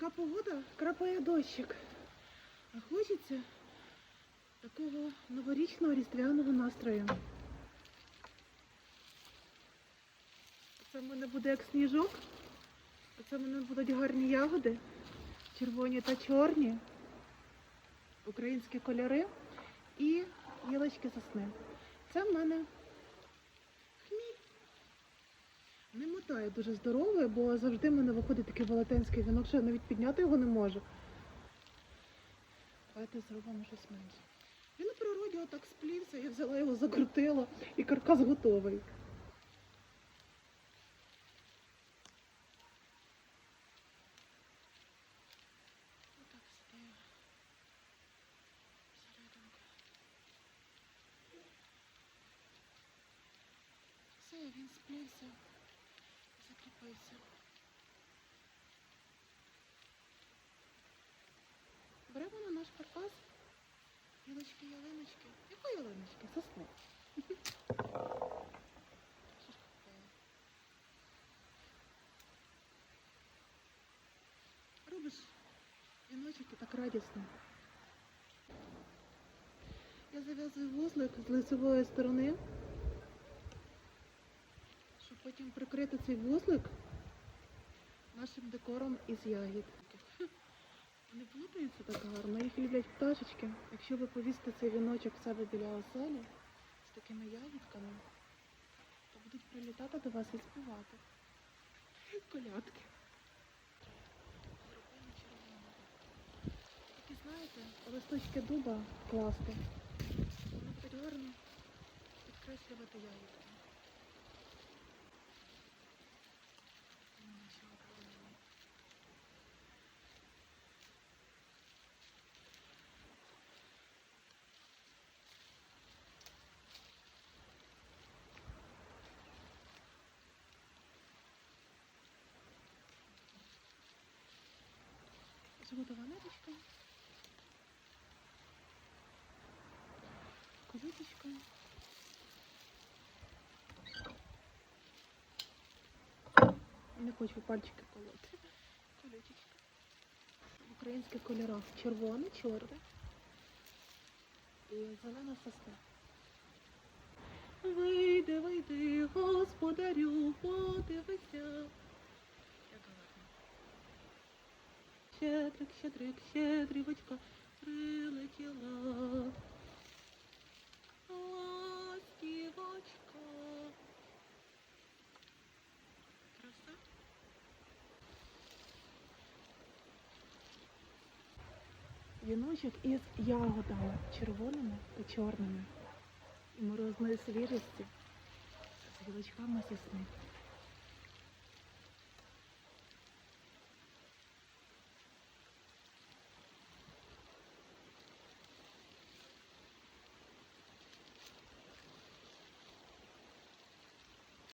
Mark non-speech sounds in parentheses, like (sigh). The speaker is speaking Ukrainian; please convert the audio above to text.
Така погода, крапає дощик. А хочеться такого новорічного різдвяного настрою. Це в мене буде як сніжок. Це в мене будуть гарні ягоди, червоні та чорні, українські кольори і гілочки сосни. Це в мене Не мотає дуже здоровий, бо завжди в мене виходить такий велетенський вінок, що я навіть підняти його не можу. Давайте зробимо щось менше. Він у природі отак сплівся, я взяла його, закрутила і каркас готовий. Все, він сплівся, закріпився. Беремо на наш каркас ялочки, ялиночки. Якої ялиночки? Сосни. Робиш віночок і так радісно. Я зав'язую вузлик з лицевої сторони, потім прикрити цей вузлик нашим декором із ягід. Вони (laughs) плутаються так гарно, їх люблять пташечки. Якщо ви повісите цей віночок в себе біля оселі з такими ягідками, то будуть прилітати до вас і співати. (laughs) Колядки. Такі, знаєте, листочки дуба класти. Вони підкреслювати ягідки. Золотова ниточка. Козиточка. Не хочу пальчики колоти. Колючечка. В українських кольорах червоне, чорне і зелена сосна. Вийди, вийди, господарю, подивися. Як гарно. Щедрик, щедрик, щедрівочка прилетіла. Ластівочка. Краса. Віночок із ягодами червоними та чорними і морозної свіжості з гілочками сосни.